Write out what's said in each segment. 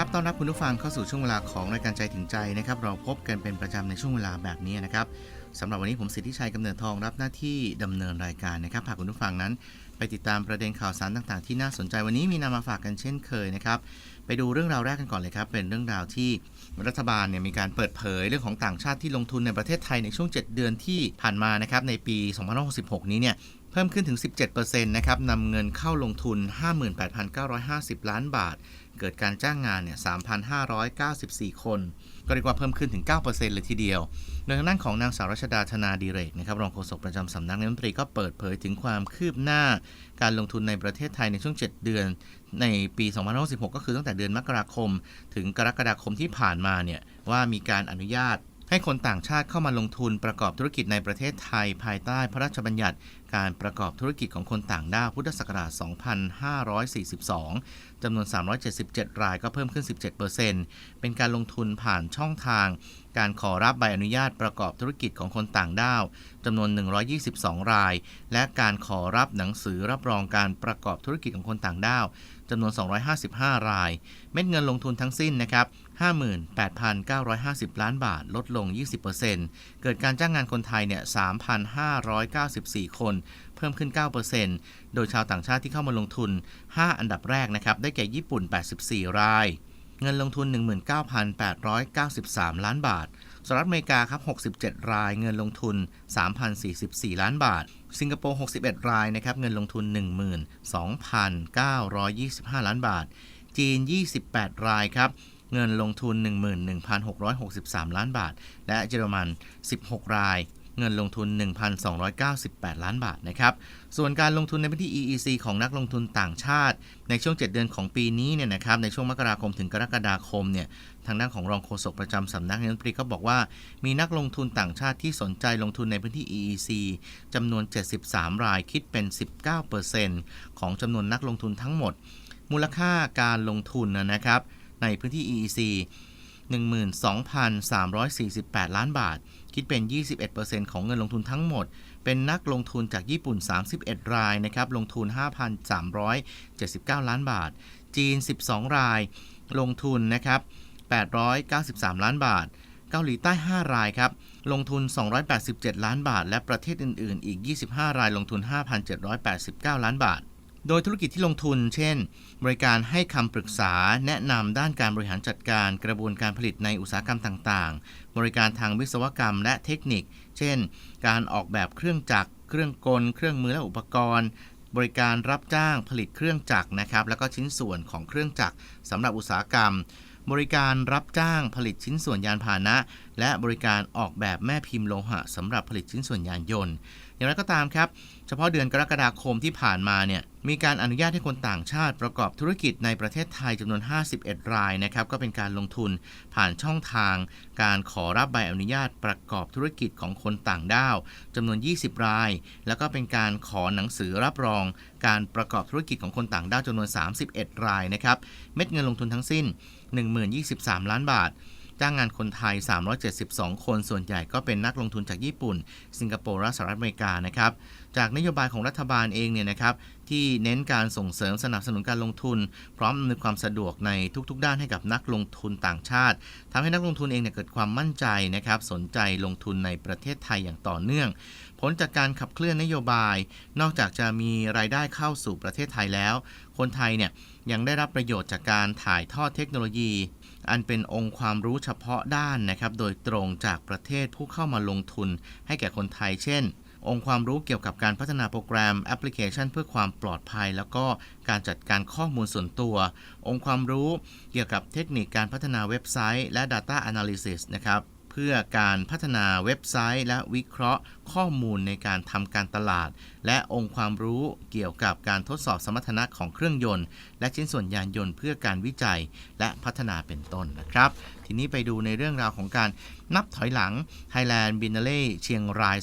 ครับ ต้อนรับคุณผู้ฟังเข้าสู่ช่วงเวลาของรายการใจถึงใจนะครับ เราพบกันเป็นประจำในช่วงเวลาแบบนี้นะครับสำหรับวันนี้ผมสิทธิชัยกำเนิดทองรับหน้าที่ดำเนินรายการนะครับหากคุณผู้ฟังนั้น ไปติดตามประเด็นข่าวสารต่างๆ ที่น่าสนใจวันนี้มีนำมาฝากกันเช่นเคยนะครับ ไปดูเรื่องราวแรกกันก่อนเลยครับ เป็นเรื่องราวที่รัฐบาลเนี่ยมีการเปิดเผยเรื่องของต่างชาติที่ลงทุนในประเทศไทยในช่วง 7 เดือนที่ผ่านมานะครับในปี 2566 นี้เนี่ย เพิ่มขึ้นถึง 17%นะครับนำเงินเข้าลงทุน 58,950 ล้านบาท เกิดการจ้างงานเนี่ย 3,594 คน ก็เรียกว่าเพิ่มขึ้นถึง 9%เลยทีเดียว โดยทางด้านของนางสาวรัชดาธนาดีเรกนะครับรองโฆษกประจำสำนักนายกรัฐมนตรีก็เปิดเผยถึงความคืบหน้า การลงทุนในประเทศไทยในช่วง 7 เดือน ในปี2566 ก็คือตั้งแต่เดือนมกราคม ถึงกรกฎาคมที่ผ่านมาเนี่ยว่ามีการอนุญาต ให้คนต่างชาติเข้ามาลงทุนประกอบธุรกิจในประเทศไทย ภายใต้พระราชบัญญัติ การประกอบธุรกิจของคนต่างด้าวพุทธศักราช 2542 จำนวน 377 รายก็เพิ่มขึ้น 17%เป็นการลงทุนผ่านช่องทาง การขอรับใบอนุญาตประกอบธุรกิจของคนต่างด้าวจำนวน 122 ราย และการขอรับหนังสือรับรองการประกอบธุรกิจของคนต่างด้าวจำนวน 255 ราย เม็ดเงินลงทุนทั้งสิ้นนะครับ 58,950 ล้านบาท ลดลง 20%เกิดการจ้างงานคนไทยเนี่ย 3,594 คน เพิ่มขึ้น 9%โดยชาวต่างชาติที่เข้ามาลงทุน 5 อันดับแรกนะครับ ได้แก่ญี่ปุ่น 84 ราย เงินลงทุน 19,893 ล้านบาท สหรัฐอเมริกาครับ 67 ราย เงินลงทุน 3,044 ล้านบาท สิงคโปร์ 61 รายนะครับ เงินลงทุน 12,925 ล้านบาท จีน 28 รายครับ เงินลงทุน 11,663 ล้านบาท และเยอรมัน 16 ราย เงินลงทุน 1,298 ล้านบาทนะครับ ส่วนการลงทุนในพื้นที่ EEC ของนักลงทุนต่างชาติ ในช่วง 7 เดือนของปีนี้เนี่ยนะครับ ในช่วงมกราคมถึงกรกฎาคมเนี่ยทางด้านของรองโฆษกประจำสำนักนายกรัฐมนตรีก็บอกว่า มีนักลงทุนต่างชาติที่สนใจลงทุนในพื้นที่ EEC จำนวน 73 รายคิดเป็น 19%ของจำนวนนักลงทุนทั้งหมด มูลค่าการลงทุนนะครับ ในพื้นที่ EEC 12,348 ล้านบาท คิดเป็น 21%ของเงินลงทุนทั้งหมด เป็นนักลงทุนจากญี่ปุ่น 31 รายนะครับ ลงทุน 5,379 ล้านบาท จีน 12 ราย ลงทุนนะครับ 893 ล้านบาท เกาหลีใต้ 5 รายครับ ลงทุน 287 ล้านบาท และประเทศอื่น ๆ อีก 25 ราย ลงทุน 5,789 ล้านบาท โดยธุรกิจที่ลงทุน เช่น บริการให้คำปรึกษาแนะนำด้านการบริหารจัดการกระบวนการผลิตในอุตสาหกรรมต่างๆ บริการทางวิศวกรรมและเทคนิค เช่น การออกแบบเครื่องจักร เครื่องกล เครื่องมือและอุปกรณ์ บริการรับจ้างผลิตเครื่องจักรนะครับ แล้วก็ชิ้นส่วนของเครื่องจักรสำหรับอุตสาหกรรม บริการรับจ้างผลิตชิ้นส่วนยานพาหนะ และบริการออกแบบแม่พิมพ์โลหะสำหรับผลิตชิ้นส่วนยานยนต์อย่างไรก็ตามครับ เฉพาะเดือนกรกฎาคมที่ผ่านมาเนี่ยมีการอนุญาตให้คนต่างชาติประกอบธุรกิจในประเทศไทยจำนวน 51 รายนะครับก็เป็นการลงทุนผ่านช่องทาง การขอรับใบอนุญาตประกอบธุรกิจของคนต่างด้าวจำนวน 20 ราย แล้วก็เป็นการขอหนังสือรับรอง การประกอบธุรกิจของคนต่างด้าวจำนวน 31 รายนะครับเม็ดเงินลงทุนทั้งสิ้น 10,023 ล้านบาท จ้างงานคนไทย 372 คน ส่วนใหญ่ก็เป็นนักลงทุนจากญี่ปุ่น สิงคโปร์และสหรัฐอเมริกานะครับ จากนโยบายของรัฐบาลเองเนี่ยนะครับที่เน้นการส่งเสริมสนับสนุนการลงทุน พร้อมอำนวยความสะดวกในทุกๆ ด้านให้กับนักลงทุนต่างชาติทำให้นักลงทุนเองเนี่ยเกิดความมั่นใจนะครับสนใจลงทุนในประเทศไทยอย่างต่อเนื่อง ผลจากการขับเคลื่อนนโยบาย นอกจากจะมีรายได้เข้าสู่ประเทศไทยแล้ว คนไทยเนี่ยยังได้รับประโยชน์จากการถ่ายทอดเทคโนโลยี อันเป็นองค์ความรู้เฉพาะด้านนะครับ โดยตรงจากประเทศผู้เข้ามาลงทุน ให้แก่คนไทย เช่น องค์ความรู้เกี่ยวกับการพัฒนาโปรแกรมแอปพลิเคชัน เพื่อความปลอดภัย แล้วก็การจัดการข้อมูลส่วนตัว องค์ความรู้เกี่ยวกับเทคนิคการพัฒนาเว็บไซต์ และ Data Analysis นะครับเพื่อการพัฒนาเว็บไซต์ และวิเคราะห์ข้อมูลในการทำการตลาด และองค์ความรู้เกี่ยวกับการทดสอบสมรรถนะของเครื่องยนต์ และชิ้นส่วนยานยนต์เพื่อการวิจัยและพัฒนาเป็นต้นนะครับ ทีนี้ไปดูในเรื่องราวของการนับถอยหลัง Thailand b i n n a l e เชียงราย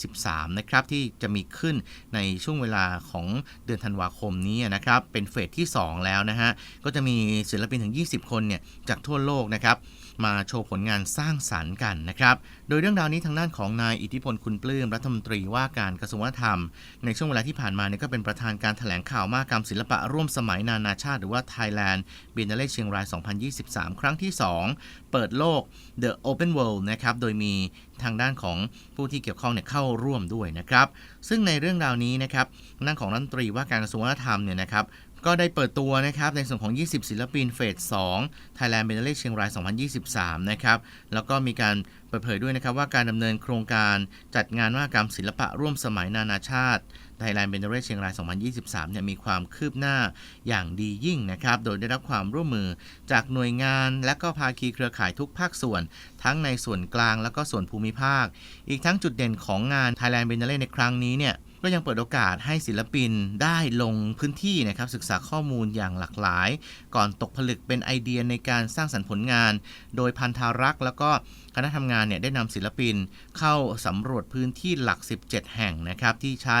2023 นะครับที่จะมีขึ้นในช่วงเวลาของเดือนธันวาคมนี้นะครับ เป็นเฟสที่ 2 แล้วนะฮะ ก็จะมีศิลปินถึง 20 คนเนี่ยจากทั่วโลกนะครับมาโชว์ผลงานสร้างสรรค์กันนะครับ ดยเรื่องราวนี้ทางด้านของนายอิทธิพลคุณปลื้มรัฐมนตรีว่าการกระทรวงวัฒนธรรม ในช่วงเวลาที่ผ่านมาเนี่ยก็เป็นประธานการถแถลงข่าวมากรรมศิลปะร่วมสมัยนานาชาติ หรือว่า Thailand Biennale เชียงราย 2023 ครั้งที่ 2 เปิดโลก The Open World นะครับโดยมีทางด้านของผู้ที่เกี่ยวข้องเนี่ยเข้าร่วมด้วยนะครับ ซึ่งในเรื่องราวนี้นะครับทางด้านของรัฐมนตรีว่าการกระทรวงวัฒนธรรมเนี่ยนะครับ ก็ได้เปิดตัวนะครับในส่วนของ 20 ศิลปินเฟส 2 Thailand Biennale เชียงราย 2023 นะครับ แล้วก็มีการเปิดเผยด้วยนะครับว่าการดำเนินโครงการจัดงานมหกรรมศิลปะร่วมสมัยนานาชาติ Thailand Biennale เชียงราย 2023 เนี่ยมีความคืบหน้าอย่างดียิ่งนะครับ โดยได้รับความร่วมมือจากหน่วยงาน และก็ภาคีเครือข่ายทุกภาคส่วน ทั้งในส่วนกลางและก็ส่วนภูมิภาค อีกทั้งจุดเด่นของงาน Thailand Biennale ในครั้งนี้เนี่ย ก็ยังเปิดโอกาสให้ศิลปินได้ลงพื้นที่นะครับศึกษาข้อมูลอย่างหลากหลาย ก่อนตกผลึกเป็นไอเดียในการสร้างสรรค์ผลงาน โดยพันธารักษ์แล้วก็คณะทำงานเนี่ยได้นำศิลปินเข้าสำรวจพื้นที่หลัก 17 แห่งนะครับที่ใช้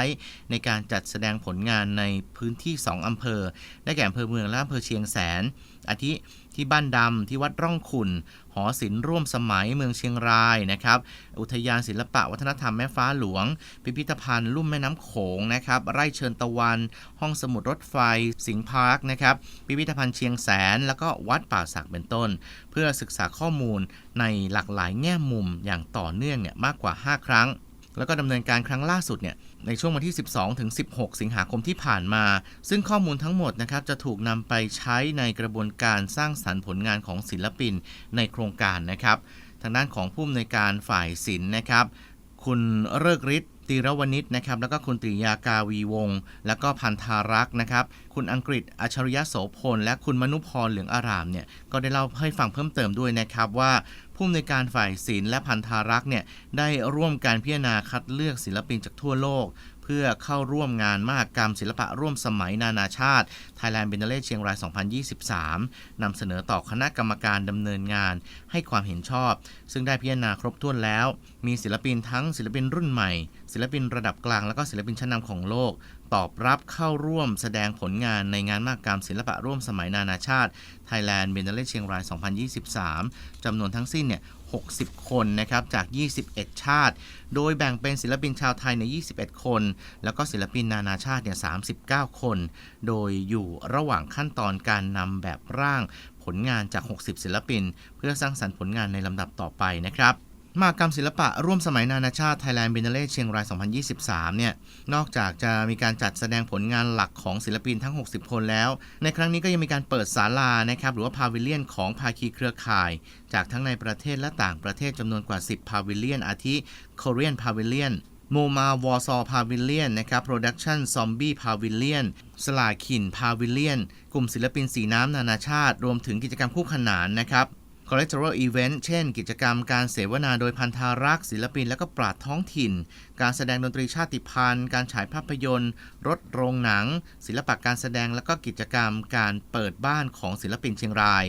ในการจัดแสดงผลงานในพื้นที่ 2อำเภอ ได้แก่อำเภอเมืองและอำเภอเชียงแสนอาทิ ที่บ้านดำที่วัดร่องขุนหอศิลป์ร่วมสมัยเมืองเชียงรายนะครับ อุทยานศิลปะวัฒนธรรมแม่ฟ้าหลวง พิพิธภัณฑ์ลุ่มแม่น้ำโขงนะครับ ไร่เชิญตะวัน ห้องสมุดรถไฟ สิงห์พาร์คนะครับ พิพิธภัณฑ์เชียงแสน แล้วก็วัดป่าสักเป็นต้น เพื่อศึกษาข้อมูลในหลากหลายแง่มุมอย่างต่อเนื่องเนี่ยมากกว่า 5 ครั้ง แล้วก็ดำเนินการครั้งล่าสุดเนี่ย ในช่วงวันที่ 12 ถึง 16 สิงหาคมที่ผ่านมา ซึ่งข้อมูลทั้งหมดนะครับจะถูกนำไปใช้ในกระบวนการสร้างสรรค์ผลงานของศิลปินในโครงการนะครับ ทางด้านของผู้อำนวยการฝ่ายศิลป์นะครับ คุณเลิกฤทธิ์ ตีรวณิชนะครับแล้วก็คุณตรียากาวีวงศ์แล้วก็พันธารักษ์นะครับ คุณอังกฤษอัจฉริยะโสพล และคุณมนุพรเหลืองอารามเนี่ยก็ได้เล่าให้ฟังเพิ่มเติมด้วยนะครับว่าผู้อำนวยการฝ่ายศิลป์และพันธารักษ์เนี่ยได้ร่วมการพิจารณาคัดเลือกศิลปินจากทั่วโลก เพื่อเข้าร่วมงานมหกรรมศิลปะร่วมสมัยนานาชาติ Thailand Biennale เชียงราย 2023 นำเสนอต่อคณะกรรมการดำเนินงานให้ความเห็นชอบ ซึ่งได้พิจารณาครบถ้วนแล้ว มีศิลปินทั้งศิลปินรุ่นใหม่ ศิลปินระดับกลางแล้วก็ศิลปินชั้นนำของโลกตอบรับเข้าร่วมแสดงผลงานในงานมหกรรมศิลปะร่วมสมัยนานาชาติ Thailand Biennale เชียงราย 2023 จำนวนทั้งสิ้นเนี่ย 60 คนนะครับจาก 21 ชาติ โดยแบ่งเป็นศิลปินชาวไทยใน 21 คน แล้วก็ศิลปินนานาชาติเนี่ย 39 คน โดยอยู่ระหว่างขั้นตอนการนำแบบร่างผลงานจาก 60 ศิลปิน เพื่อสร้างสรรค์ผลงานในลำดับต่อไปนะครับ มากรรมศิลปะร่วมสมัยนานาชาติ Thailand Biennale เชียงราย 2023 เนี่ย นอกจากจะมีการจัดแสดงผลงานหลักของศิลปินทั้ง 60 คนแล้ว ในครั้งนี้ก็ยังมีการเปิดศาลานะครับ หรือว่าพาวิเลียนของภาคีเครือข่าย จากทั้งในประเทศและต่างประเทศจำนวนกว่า 10 พาวิเลียน อาทิ Korean Pavilion โมมาวอซอพาวิเลียนนะครับ Production Zombie Pavilion สลาคินพาวิเลียน กลุ่มศิลปินสีน้ำนานาชาติ รวมถึงกิจกรรมคู่ขนานนะครับ Collateral Event เช่น กิจกรรมการเสวนาโดยพันธารักษ์ศิลปินและก็ปราดท้องถิ่น การแสดงดนตรีชาติพันธุ์ การฉายภาพยนตร์ รถโรงหนัง ศิลปะการแสดงและก็กิจกรรมการเปิดบ้านของศิลปินเชียงราย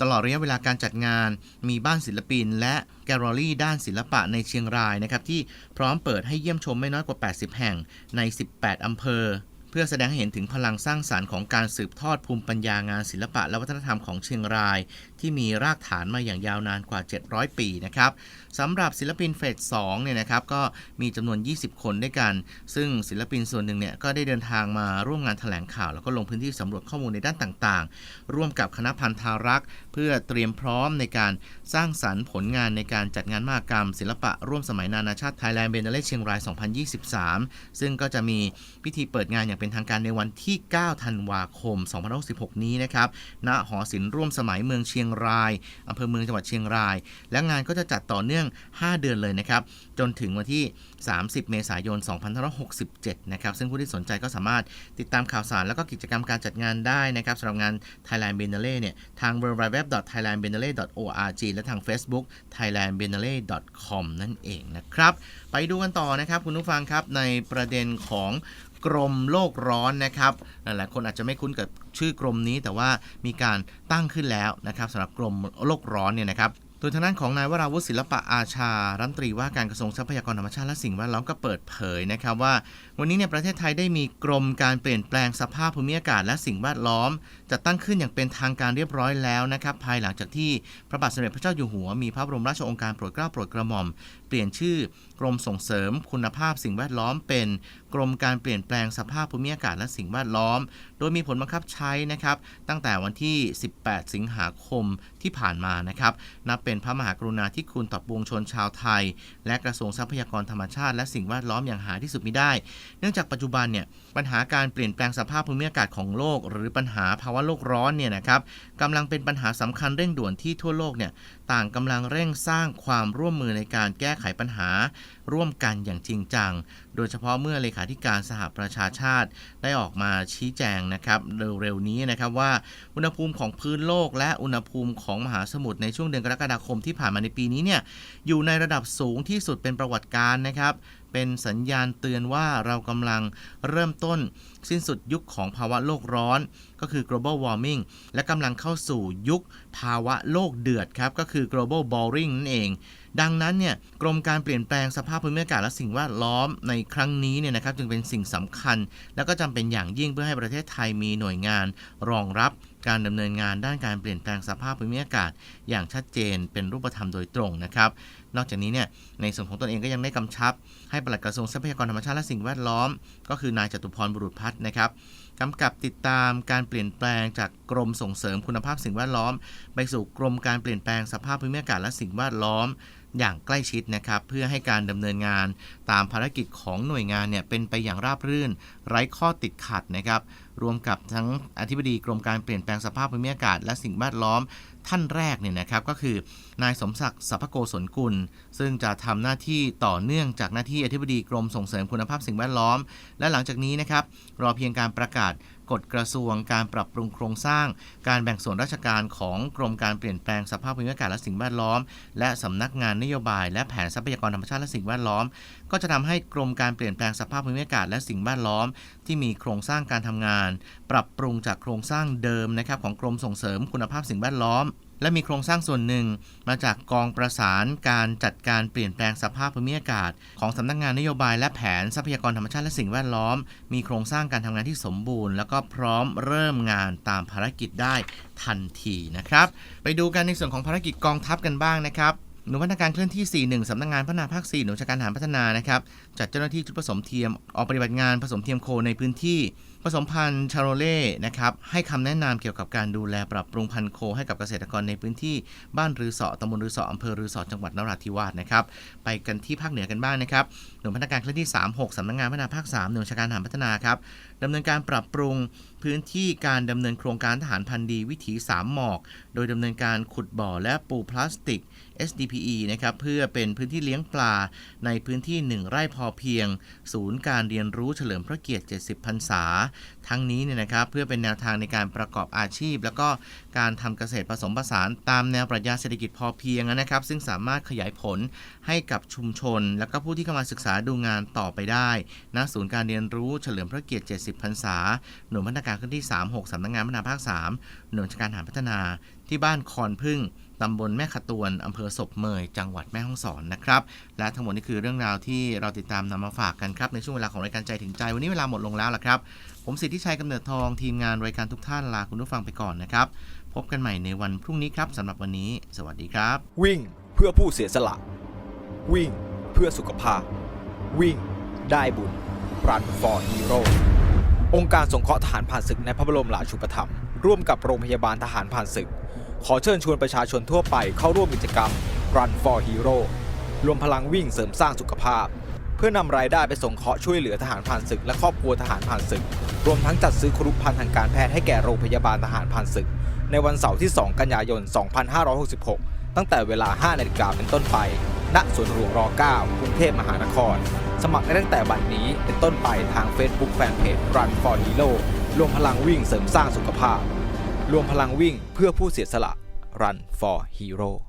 ตลอดระยะเวลาการจัดงาน มีบ้านศิลปิน และแกลเลอรี่ด้านศิลปะในเชียงรายนะครับที่พร้อมเปิดให้เยี่ยมชมไม่น้อยกว่า 80 แห่งใน 18 อำเภอ เพื่อแสดงให้เห็นถึงพลังสร้างสารรค์ของการสืบทอดภูมิปัญญางานศิลปะและวัฒนธรรมของเชียงราย ที่มีรากฐานมาอย่างยาวนานกว่า 700 ปีนะครับสำหรับศิลปินเฟส2เนี่ยนะครับก็มีจำนวน 20 คนด้วยกัน ซึ่งศิลปินส่วนหนึ่งเนี่ยก็ได้เดินทางมาร่วมงานแถลงข่าว แล้วก็ลงพื้นที่สำรวจข้อมูลในด้านต่างๆ ร่วมกับคณะพันธารักษ์เพื่อเตรียมพร้อมในการสร้างสรรค์ผลงานในการจัดงานมหกรรม ศิลปะร่วมสมัยนานาชาติ Thailand Biennale เชียงราย 2023 ซึ่งก็จะมีพิธีเปิดงานอย่างเป็นทางการในวันที่ 9 ธันวาคม 2566 นี้นะครับณหอศิลป์ร่วมสมัยเมืองเชียงรายอำเภอเมืองจังหวัดเชียงราย และงานก็จะจัดต่อเนื่อง 5 เดือนเลยนะครับ จนถึงวันที่ 30 เมษายน 2567 นะครับ ซึ่งผู้ที่สนใจก็สามารถติดตามข่าวสารแล้วก็กิจกรรมการจัดงานได้นะครับสำหรับงาน Thailand Biennale เนี่ย ทาง www.thailandbiennale.org และทาง Facebook thailandbiennale.com นั่นเองนะครับ ไปดูกันต่อนะครับคุณผู้ฟังครับในประเด็นของ กรมโลกร้อนนะครับหลายๆคนอาจจะไม่คุ้นกับชื่อกรมนี้ แต่ว่ามีการตั้งขึ้นแล้วนะครับสำหรับกรมโลกร้อนเนี่ยนะครับโดส่วนทางด้านของนายวราวุฒิศิลปะอาชา รัฐมนตรีว่าการกระทรวงทรัพยากรธรรมชาติและสิ่งแวดล้อมก็เปิดเผยนะครับว่า วันนี้เนี่ยประเทศไทยได้มีกรมการเปลี่ยนแปลงสภาพภูมิอากาศและสิ่งแวดล้อมจัดตั้งขึ้นอย่างเป็นทางการเรียบร้อยแล้วนะครับภายหลังจากที่พระบาทสมเด็จพระเจ้าอยู่หัวมีพระบรมราชโองการโปรดเกล้าโปรดกระหม่อมเปลี่ยนชื่อกรมส่งเสริมคุณภาพสิ่งแวดล้อมเป็นกรมการเปลี่ยนแปลงสภาพภูมิอากาศและสิ่งแวดล้อม โดยมีผลบังคับใช้นะครับตั้งแต่วันที่ 18 สิงหาคมที่ผ่านมานะครับนับเป็นพระมหากรุณาธิคุณต่อปวงชนชาวไทย และกระทรวงทรัพยากรธรรมชาติและสิ่งแวดล้อมอย่างหาที่สุดมิได้ เนื่องจากปัจจุบันเนี่ยปัญหาการเปลี่ยนแปลงสภาพภูมิอากาศของโลก หรือปัญหาภาวะโลกร้อนเนี่ยนะครับกำลังเป็นปัญหาสำคัญเร่งด่วนที่ทั่วโลกเนี่ย ต่างกำลังเร่งสร้างความร่วมมือในการแก้ไขปัญหา ร่วมกันอย่างจริงจัง โดยเฉพาะเมื่อเลขาธิการสหประชาชาติได้ออกมาชี้แจงนะครับเร็วๆนี้นะครับว่าอุณหภูมิของพื้นโลก และอุณหภูมิของมหาสมุทรในช่วงเดือนกรกฎาคมที่ผ่านมาในปีนี้เนี่ยอยู่ในระดับสูงที่สุดเป็นประวัติการนะครับเป็นสัญญาณเตือนว่าเรากำลังเริ่มต้นสิ้นสุดยุคของภาวะโลกร้อน ก็คือ global warming และกำลังเข้าสู่ยุคภาวะโลกเดือดครับ ก็คือ global boiling นั่นเอง ดังนั้นเนี่ยกรมการเปลี่ยนแปลงสภาพภูมิอากาศและสิ่งแวดล้อมในครั้งนี้เนี่ยนะครับจึงเป็นสิ่งสำคัญ แล้วก็จำเป็นอย่างยิ่งเพื่อให้ประเทศไทยมีหน่วยงาน รองรับการดำเนินงานด้านการเปลี่ยนแปลงสภาพภูมิอากาศ อย่างชัดเจนเป็นรูปธรรมโดยตรงนะครับ นอกจากนี้เนี่ยในส่วนของตนเองก็ยังได้กำชับ ให้ปลัดกระทรวงทรัพยากรธรรมชาติและสิ่งแวดล้อม ก็คือนายจตุพรบุรุษพัฒน์นะครับกำกับติดตามการเปลี่ยนแปลงจากกรมส่งเสริมคุณภาพสิ่งแวดล้อม ไปสู่กรมการเปลี่ยนแปลงสภาพภูมิอากาศและสิ่งแวดล้อม อย่างใกล้ชิดนะครับ เพื่อให้การดำเนินงานตามภารกิจของหน่วยงานเนี่ยเป็นไปอย่างราบรื่น ไร้ข้อติดขัดนะครับ รวมกับทั้งอธิบดีกรมการเปลี่ยนแปลงสภาพภูมิอากาศ และสิ่งแวดล้อมท่านแรกเนี่ยนะครับก็คือนายสมศักดิ์สัพโกศลกุล ซึ่งจะทำหน้าที่ต่อเนื่องจากหน้าที่อธิบดีกรมส่งเสริมคุณภาพสิ่งแวดล้อม และหลังจากนี้นะครับรอเพียงการประกาศกฎกระทรวงการปรับปรุงโครงสร้าง การแบ่งส่วนราชการของกรมการเปลี่ยนแปลงสภาพภูมิอากาศและสิ่งแวดล้อม และสำนักงานนโยบาย และแผนทรัพยากรธรรมชาติและสิ่งแวดล้อมก็จะทำให้กรมการเปลี่ยนแปลงสภาพภูมิอากาศและสิ่งแวดล้อม ที่มีโครงสร้างการทำงาน ปรับปรุงจากโครงสร้างเดิมนะครับของกรมส่งเสริมคุณภาพสิ่งแวดล้อม และมีโครงสร้างส่วนหนึ่ง มาจากกองประสานการจัดการเปลี่ยนแปลงสภาพภูมิอากาศ ของสำนักงานนโยบายและแผนทรัพยากรธรรมชาติและสิ่งแวดล้อม มีโครงสร้างการทำงานที่สมบูรณ์ แล้วก็พร้อมเริ่มงานตามภารกิจได้ทันทีนะครับ ไปดูกันในส่วนของภารกิจกองทัพกันบ้างนะครับ หน่วยพัฒนาการเคลื่อนที่ 41 สำนักงานพัฒนาภาค 4 หน่วยชาการทหารพัฒนานะครับจัดเจ้าหน้าที่ชุดผสมเทียมออกปฏิบัติงานผสมเทียมโคในพื้นที่ ผสมพันธุ์ชาโรเล่นะครับให้คำแนะนำเกี่ยวกับการดูแลปรับปรุงพันธุ์โคให้กับเกษตรกรในพื้นที่บ้านรือสอตำบลรือสออำเภอรือสอจังหวัดนราธิวาสนะครับไปกันที่ภาคเหนือกันบ้างนะครับหน่วยพัฒนาการเคลื่อนที่ 36สำนักงานพัฒนาภาค 3 หน่วยราการทหารพัฒนาครับดำเนินการปรับปรุงพื้นที่การดำเนินโครงการทหารพันธุ์ดีวิถีสามหมอก โดยดำเนินการขุดบ่อและปูพลาสติก SDPE นะครับเพื่อเป็นพื้นที่เลี้ยงปลาในพื้นที่ 1 ไร่พอเพียง ศูนย์การเรียนรู้เฉลิมพระเกียรติ 70 พรรษาทั้งนี้เนี่ยนะครับเพื่อเป็นแนวทางในการประกอบอาชีพ แล้วก็การทำเกษตรผสมผสานตามแนวปรัชญาเศรษฐกิจพอเพียงนะครับ ซึ่งสามารถขยายผลให้กับชุมชน แล้วก็ผู้ที่เข้ามาศึกษาดูงานต่อไปได้ณศูนย์การเรียนรู้เฉลิมพระเกียรติ 70 พรรษา หน่วยพัฒนาการขึ้นที่ 36สำนักงานพัฒนาภาค 3 หน่วยราชการหารพัฒนาที่บ้านคอนพึ่งตำบลแม่ขะตวนอำเภอศพเมย จังหวัดแม่ฮ่องสอนนะครับ และทั้งหมดนี้คือเรื่องราวที่เราติดตามนำมาฝากกันครับ ในช่วงเวลาของรายการใจถึงใจ วันนี้เวลาหมดลงแล้วละครับ ผมสิทธิชัยกำเนิดทองทีมงานรายการทุกท่านลาคุณผู้ฟังไปก่อนนะครับ พบกันใหม่ในวันพรุ่งนี้ครับสำหรับวันนี้ สวัสดีครับ วิ่งเพื่อผู้เสียสละ วิ่งเพื่อสุขภาพ วิ่งได้บุญ Run for Hero องค์การสงเคราะห์ทหารผ่านศึกในพระบรมราชูปถัมภ์ร่วมกับโรงพยาบาลทหารผ่านศึก ขอเชิญชวนประชาชนทั่วไปเข้าร่วมกิจกรรม Run for Hero รวมพลังวิ่งเสริมสร้างสุขภาพ เพื่อนำรายได้ไปส่งเคราะห์ช่วยเหลือทหารผ่านศึก และครอบครัวทหารผ่านศึก รวมทั้งจัดซื้อครุภัณฑ์ทางการแพทย์ให้แก่โรงพยาบาลทหารผ่านศึก ในวันเสาร์ที่ 2 กันยายน 2566 ตั้งแต่เวลา 5 นาฬิกาเป็นต้นไปณสวนหลวงร9กรุงเทพมหานคร สมัครได้ตั้งแต่บัดนนี้เป็นต้นไปทาง Facebook Fanpage Run for Hero รวมพลังวิ่งเสริมสร้างสุขภาพ รวมพลังวิ่งเพื่อผู้เสียสละ Run for Hero